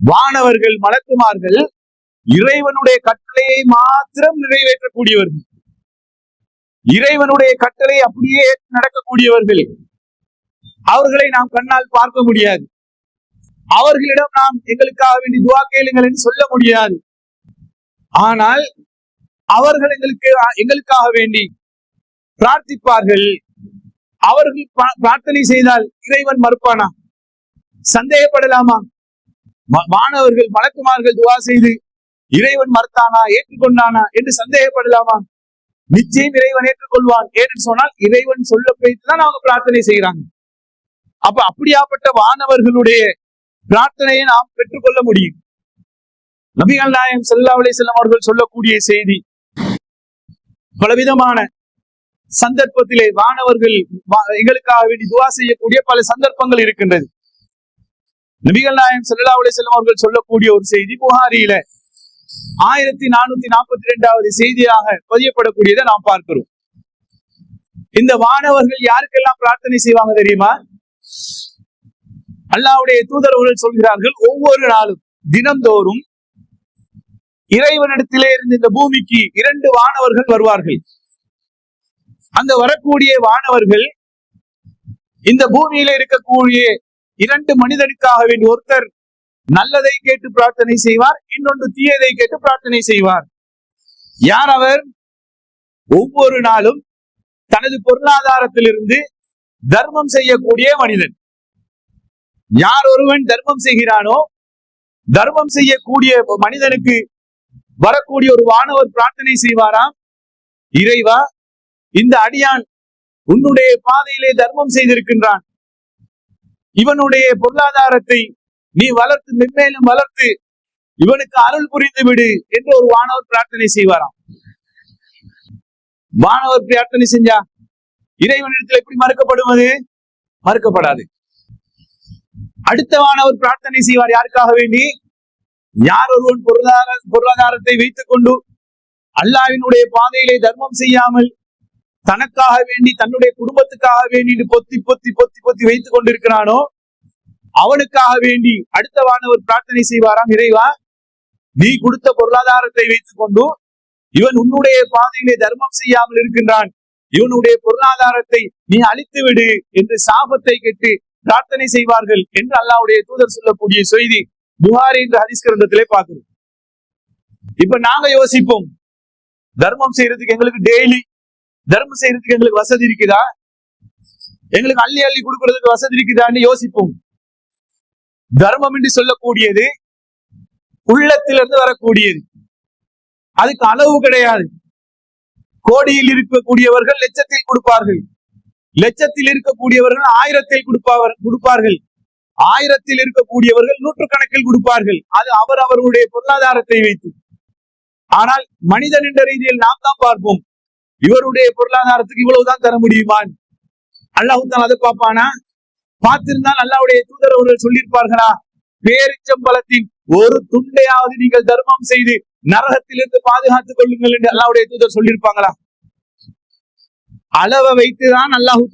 வானவர்கள் மலக்குமார்கள் இறைவனுடைய கட்டளையை மாத்திரம் நிறைவேற்றக்கூடியவர்கள். இறைவனுடைய கட்டளை அப்படியே நடக்கக்கூடியவர்கள். அவர்களை நாம் கண்ணால் பார்க்க முடியாது. அவர்களிடம் நாம் எங்களுக்காக வேண்டி துவா கேளுங்கள் என்று சொல்ல முடியாது. ஆனால் அவர்கள் எங்களுக்கு எங்களுக்காக வேண்டி பிரார்த்திப்பார்கள். அவர்கள் பிரார்த்தனை செய்தால் இறைவன் மறுப்பானா? சந்தேகப்படலாமா? மாணவர்கள் மலக்குமார்கள் துவா செய்து இறைவன் மறுத்தானா ஏற்றுக்கொண்டானா என்று சந்தேகப்படலாமா? நிச்சயம் இறைவன் ஏற்றுக்கொள்வான். ஏன்னு சொன்னால் இறைவன் சொல்ல தான் அவங்க பிரார்த்தனை செய்யறாங்க அப்ப அப்படியாப்பட்ட வானவர்களுடைய பிரார்த்தனையை நாம் பெற்றுக்கொள்ள முடியும். நபிகள் நாயம் ஸல்லல்லாஹு அலைஹி அவர்கள் சொல்லக்கூடிய செய்தி பலவிதமான சந்தர்ப்பத்திலே வானவர்கள் எங்களுக்காக வேண்டி துவா செய்யக்கூடிய பல சந்தர்ப்பங்கள் இருக்கின்றது. நபிகள் நாயம் ஸல்லல்லாஹு அலைஹி அவர்கள் சொல்லக்கூடிய ஒரு செய்தி புகாரியில ஆயிரத்தி நானூத்தி நாற்பத்தி ரெண்டாவது செய்தியாக பதியப்படக்கூடியதை நாம் பார்க்கிறோம். இந்த வானவர்கள் யாருக்கெல்லாம் பிரார்த்தனை செய்வாங்க தெரியுமா? அல்லாஹ்வுடைய தூதரவர்கள் சொல்கிறார்கள் ஒவ்வொரு நாளும் தினந்தோறும் இறைவனிடத்திலே இருந்து இந்த பூமிக்கு இரண்டு வானவர்கள் வருவார்கள். அந்த வரக்கூடிய வானவர்கள் இந்த பூமியில இருக்கக்கூடிய இரண்டு மனிதனுக்காக வேண்டி ஒருத்தர் நல்லதை கேட்டு பிரார்த்தனை செய்வார் இன்னொன்று தீயதை கேட்டு பிரார்த்தனை செய்வார். யார் அவர்? ஒவ்வொரு நாளும் தனது பொருளாதாரத்திலிருந்து தர்மம் செய்யக்கூடிய மனிதன். யார் ஒருவன் தர்மம் செய்கிறானோ தர்மம் செய்யக்கூடிய மனிதனுக்கு வரக்கூடிய ஒரு வானவர் பிரார்த்தனை செய்வாராம் இறைவா இந்த அடியான் உன்னுடைய பாதையிலே தர்மம் செய்திருக்கின்றான். இவனுடைய பொருளாதாரத்தை நீ வளர்த்து மென்மேலும் வளர்த்து இவனுக்கு அருள் புரிந்து விடு என்று ஒரு வானவர் பிரார்த்தனை செய்வாராம். வானவர் பிரார்த்தனை செஞ்சா இறைவனிடத்தில் எப்படி மறுக்கப்படுவது? மறுக்கப்படாது. அடுத்த வானவர் பிரார்த்தனை செய்வார் யாருக்காக வேண்டி? யார் ஒருவன் பொருளாதார பொருளாதாரத்தை வைத்துக் கொண்டு அல்லாவினுடைய பாதையிலே தர்மம் செய்யாமல் தனக்காக வேண்டி தன்னுடைய குடும்பத்துக்காக வேண்டி பொத்தி பொத்தி பொத்தி பொத்தி வைத்துக் கொண்டிருக்கிறானோ அவனுக்காக வேண்டி அடுத்த வானவர் பிரார்த்தனை செய்வாராம். இறைவா நீ கொடுத்த பொருளாதாரத்தை வைத்துக் கொண்டு இவன் உன்னுடைய பாதையிலே தர்மம் செய்யாமல் இருக்கின்றான். இவனுடைய பொருளாதாரத்தை நீ அழித்து விடு என்று சாபத்தை கேட்டு பிரார்த்தனை செய்வார்கள் என்று அல்லாவுடைய தூதர் சொல்லக்கூடிய செய்தி புகாரி என்ற ஹரிஸ் கிரந்தத்திலே பார்க்கிறோம். இப்ப நாங்க யோசிப்போம். தர்மம் செய்யறதுக்கு எங்களுக்கு டெய்லி தர்மம் செய்யறதுக்கு எங்களுக்கு வசதி இருக்குதா? எங்களுக்கு அள்ளி அள்ளி கொடுக்கறதுக்கு வசதி இருக்குதான்னு யோசிப்போம். தர்மம் என்று சொல்லக்கூடியது உள்ளத்திலிருந்து வரக்கூடியது. அதுக்கு அளவு கிடையாது. கோடியில் இருக்கக்கூடியவர்கள் லட்சத்தில் கொடுப்பார்கள். லட்சத்தில் இருக்கக்கூடியவர்கள் ஆயிரத்தில் கொடுப்பார் கொடுப்பார்கள். ஆயிரத்தில் இருக்கக்கூடியவர்கள் நூற்றுக்கணக்கில் கொடுப்பார்கள். அது அவர் அவர்களுடைய பொருளாதாரத்தை வைத்து. ஆனால் மனிதன் என்ற ரீதியில் நாம் தான் பார்ப்போம். இவருடைய பொருளாதாரத்துக்கு இவ்வளவுதான் தர முடியுமா அல்லாஹுத்தான் அதை பார்ப்பானா? பார்த்திருந்தால் அல்லாவுடைய தூதர் அவர்கள் சொல்லியிருப்பார்களா? பேரிச்சம்பலத்தின் ஒரு துண்டையாவது நீங்கள் தர்மம் செய்து நரகத்திலிருந்து பாதுகாத்துக் கொள்ளுங்கள் என்று அல்லாவுடைய தூதர் சொல்லியிருப்பாங்களா? அளவை வைத்துதான் அல்லாஹு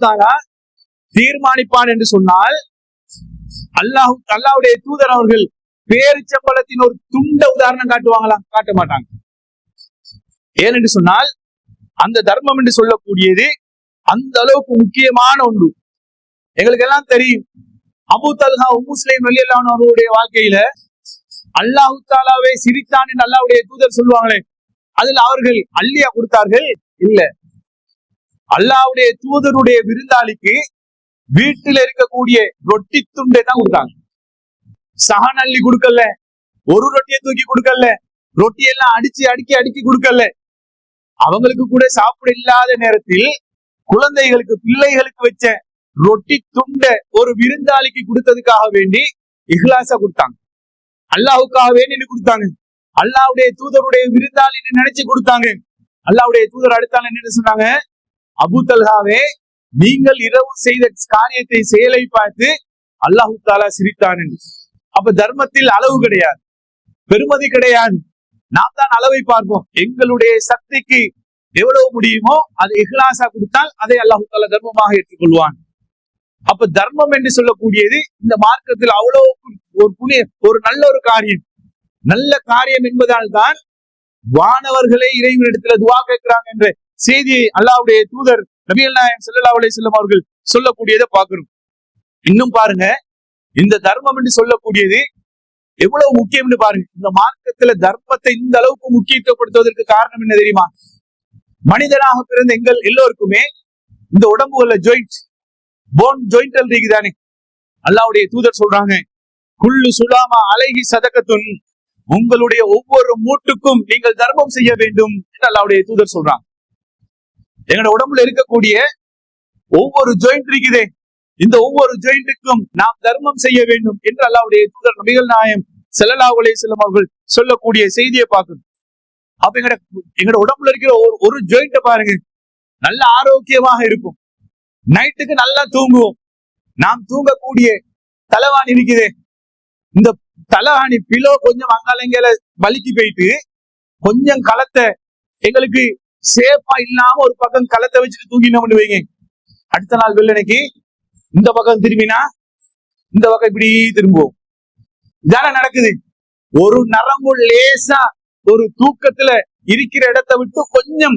தீர்மானிப்பான் என்று சொன்னால் அல்லாஹு அல்லாவுடைய தூதர் அவர்கள் பேரிச்சம்பளத்தின் ஒரு துண்ட உதாரணம் காட்டுவாங்களா? காட்ட மாட்டாங்க. ஏனென்று சொன்னால் அந்த தர்மம் என்று சொல்லக்கூடியது அந்த அளவுக்கு முக்கியமான ஒன்று. எங்களுக்கு எல்லாம் தெரியும். அபு தல்ஹா முஸ்லீம் வெளியெல்லாம் அவர்களுடைய வாழ்க்கையில அல்லாஹு தாலாவே சிரித்தான் என்று அல்லாவுடைய தூதர் சொல்லுவாங்களே அதில் அவர்கள் அள்ளியா கொடுத்தார்கள்? இல்ல. அல்லாவுடைய தூதருடைய விருந்தாளிக்கு வீட்டில் இருக்கக்கூடிய ரொட்டி துண்டை தான் கொடுத்தாங்க. சகன் அள்ளி கொடுக்கல ஒரு ரொட்டியை தூக்கி கொடுக்கல ரொட்டி எல்லாம் அடிச்சு அடுக்கி அடுக்கி கொடுக்கல. அவங்களுக்கு கூட சாப்பிட இல்லாத நேரத்தில் குழந்தைகளுக்கு பிள்ளைகளுக்கு வச்ச ரொட்டி துண்ட ஒரு விருந்தாளிக்கு கொடுத்ததுக்காக வேண்டி இஹ்லாசா கொடுத்தாங்க. அல்லாஹுக்காக வேண்டி கொடுத்தாங்க? அல்லாவுடைய தூதருடைய விருந்தாளின்னு நினைச்சு கொடுத்தாங்க. அல்லாவுடைய தூதர் அடுத்தாங்க என்ன சொன்னாங்க? அபு தல்ஹாவே நீங்கள் இரவு செய்த காரியத்தை செயலை பார்த்து அல்லாஹு தாலா சிரித்தான் என்று. அப்ப தர்மத்தில் அளவு கிடையாது. பெருமதி கிடையாது. நாம் தான் அளவை பார்ப்போம். எங்களுடைய சக்திக்கு எவ்வளவு முடியுமோ அது இஹ்லாசா கொடுத்தால் அதை அல்லாஹு தாலா தர்மமாக ஏற்றுக்கொள்வான். அப்ப தர்மம் என்று சொல்லக்கூடியது இந்த மார்க்கத்தில் அவ்வளவு ஒரு புண்ணிய ஒரு நல்ல ஒரு காரியம். நல்ல காரியம் என்பதால் தான் வானவர்களே இறைவனிடத்துல துவா கேட்கிறாங்க என்ற செய்தியை அல்லாவுடைய தூதர் நபியல் நாயம் ஸல்லல்லாஹு அலைஹி வஸல்லம் அவர்கள் சொல்லக்கூடியதை பார்க்கிறோம். இன்னும் பாருங்க இந்த தர்மம் என்று சொல்லக்கூடியது எவ்வளவு முக்கியம்னு பாருங்க. இந்த மார்க்கத்துல தர்மத்தை இந்த அளவுக்கு முக்கியத்துவப்படுத்துவதற்கு காரணம் என்ன தெரியுமா? மனிதனாக பிறந்த எங்கள் எல்லோருக்குமே இந்த உடம்புல ஜாயிண்ட் போன் ஜாயிண்டல் இருக்குதானே அல்லாவுடைய தூதர் சொல்றாங்க குள்ளு சுலாமா அழகி சதகத்துன் உங்களுடைய ஒவ்வொரு மூட்டுக்கும் நீங்கள் தர்மம் செய்ய வேண்டும் என்று அல்லாவுடைய தூதர் சொல்றாங்க எங்களோட உடம்புல இருக்கக்கூடிய ஒவ்வொரு ஜாயிண்ட் இருக்குதே. இந்த ஒவ்வொரு ஜெயிண்டுக்கும் நாம் தர்மம் செய்ய வேண்டும் என்று அல்லாவுடைய தூதர் நபிகள் நாயம் செல்லலாவுலே அலைஹி வஸல்லம் அவர்கள் சொல்லக்கூடிய செய்தியை பார்க்கணும். அப்ப எங்கட எங்கட உடம்புல இருக்கிற ஒரு ஒரு ஜாயிண்ட பாருங்க. நல்ல ஆரோக்கியமாக இருக்கும். நைட்டுக்கு நல்லா தூங்குவோம். நாம் தூங்கக்கூடிய தலைவாணி இருக்குது. இந்த தலைவாணி பிலோ கொஞ்சம் அங்காலங்கையில வலிக்கு போயிட்டு கொஞ்சம் களத்தை எங்களுக்கு சேஃபா இல்லாம ஒரு பக்கம் களத்தை வச்சுட்டு தூங்கினோம்னு வைங்க. அடுத்த நாள் வெள்ளனைக்கு இந்த பக்கம் திரும்பினா இந்த பக்கம் இப்படி திரும்புவோம். இதான நடக்குது? ஒரு நரம்பு லேசா ஒரு தூக்கத்துல இருக்கிற இடத்தை விட்டு கொஞ்சம்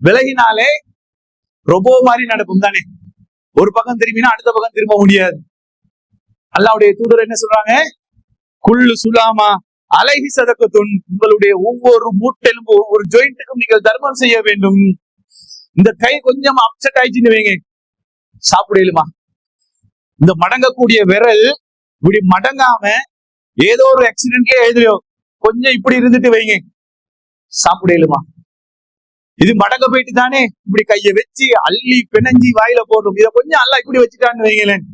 விலகினாலே ரொபோ மாதிரி நடக்கும் தானே? ஒரு பக்கம் திரும்பினா அடுத்த பக்கம் திரும்ப முடியாது. அல்லாவுடைய தூதர் என்ன சொல்றாங்க? குள்ளு சுலாமா அலைகி சதக்கத்துன் உங்களுடைய ஒவ்வொரு மூட்டெலும்பு ஒவ்வொரு ஜாயிண்ட்டுக்கும் நீங்கள் தர்மம் செய்ய வேண்டும். இந்த கை கொஞ்சம் அப்செட் ஆயிடுச்சுன்னு வைங்க. சாப்பிடலுமா இந்த மடங்கக்கூடிய விரல் இப்படி மடங்காம ஏதோ ஒரு ஆக்சிடென்ட்லயே எழுதுறியோ கொஞ்சம் இப்படி இருந்துட்டு வைங்க. சாப்பிடலுமா இது மடங்க போயிட்டு தானே இப்படி கைய வச்சு அள்ளி பிணைஞ்சி வாயில போடுறோம் இதை கொஞ்சம் அல்ல இப்படி வச்சுட்டான்னு வைங்களேன்.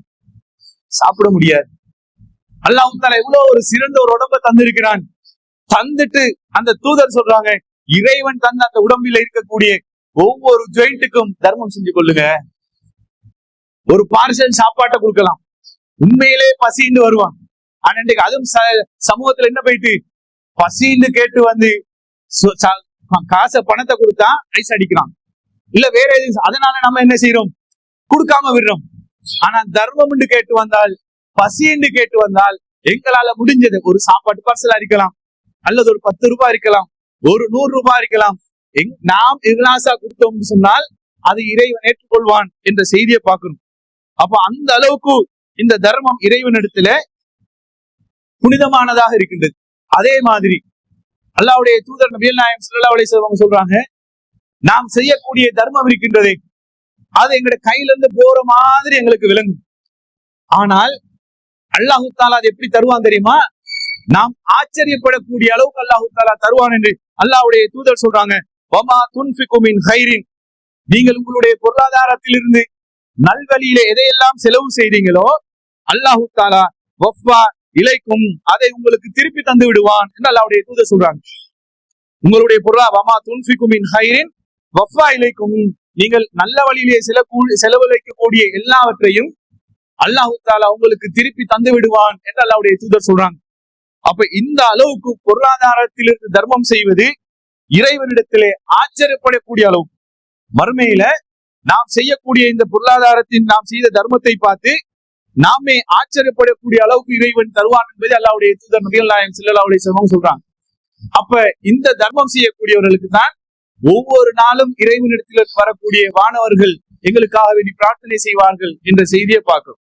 சாப்பிட முடியாது. அல்லாஹ் தால எவ்வளவு ஒரு சிறந்த ஒரு உடம்ப தந்திருக்கிறான். தந்துட்டு அந்த தூதர் சொல்றாங்க இறைவன் தந்த அந்த உடம்பில் இருக்கக்கூடிய ஒவ்வொரு ஜாயிண்ட்டுக்கும் தர்மம் செஞ்சு கொள்ளுங்க. ஒரு பார்சல் சாப்பாட்டை கொடுக்கலாம். உண்மையிலே பசின்னு வருவான். ஆனா இன்னைக்கு அதுவும் ச- சமூகத்துல என்ன போயிட்டு? பசின்னு கேட்டு வந்து காசை பணத்தை கொடுத்தா ஐஸ் அடிக்கிறான். இல்ல வேற எதுவும் அதனால நம்ம என்ன செய்யறோம் கொடுக்காம விடுறோம். ஆனா தர்மம் என்று கேட்டு வந்தால் பசி என்று கேட்டு வந்தால் எங்களால முடிஞ்சது ஒரு சாப்பாட்டு பார்சலா இருக்கலாம் அல்லது ஒரு பத்து ரூபாய் இருக்கலாம் ஒரு நூறு ரூபாய் இருக்கலாம் எங்- நாம் இகலாசா கொடுத்தோம்னு சொன்னால் அது இறைவன் ஏற்றுக்கொள்வான் என்ற செய்தியை பார்க்கணும். அப்ப அந்த அளவுக்கு இந்த தர்மம் இறைவனிடத்துல புனிதமானதாக இருக்கின்றது. அதே மாதிரி அல்லாஹ்வுடைய தூதர் நபியல் நாயம் ஸல்லல்லாஹு அலைஹி சொல்றாங்க நாம் செய்யக்கூடிய தர்மம் இருக்கின்றதே. அது எங்களுடைய கையில இருந்து போற மாதிரி எங்களுக்கு விளங்கும். ஆனால் அல்லாஹு தாலா அது எப்படி தருவான் தெரியுமா? நாம் ஆச்சரியப்படக்கூடிய அளவுக்கு அல்லாஹு தாலா தருவான் என்று அல்லாஹ்வுடைய தூதர் சொல்றாங்க வமா துன்ஃபிகுமின் ஹைரின். நீங்கள் உங்களுடைய பொருளாதாரத்திலிருந்து நல்வழியில எதையெல்லாம் செலவு செய்தீங்களோ அல்லாஹு தாலா வஃபா இலைக்கும் அதை உங்களுக்கு திருப்பி தந்து விடுவான் என்று அல்லாவுடைய தூதர் சொல்றாங்க. உங்களுடைய பொருளா வமா துன்ஃபிகு ஹைரின் வஃபா இலைக்கும் நீங்கள் நல்ல வழியிலே செல செலவழிக்கக்கூடிய எல்லாவற்றையும் அல்லாஹு தாலா உங்களுக்கு திருப்பி தந்து விடுவான் என்று அல்லாவுடைய தூதர் சொல்றாங்க. அப்ப இந்த அளவுக்கு பொருளாதாரத்திலிருந்து தர்மம் செய்வது இறைவனிடத்திலே ஆச்சரியப்படக்கூடிய அளவு மறுமையில நாம் செய்யக்கூடிய இந்த பொருளாதாரத்தின் நாம் செய்த தர்மத்தை பார்த்து நாமே ஆச்சரியப்படக்கூடிய அளவுக்கு இறைவன் தருவான் என்பது அல்லாவுடைய தூதர் நபிகள் நாயகம் ஸல்லல்லாஹு அலைஹி சொல்றாங்க. அப்ப இந்த தர்மம் செய்யக்கூடியவர்களுக்கு தான் ஒவ்வொரு நாளும் இறைவனிடத்தில் வரக்கூடிய வானவர்கள் எங்களுக்காக வேண்டி பிரார்த்தனை செய்வார்கள் என்ற செய்தியை பார்க்கிறோம்.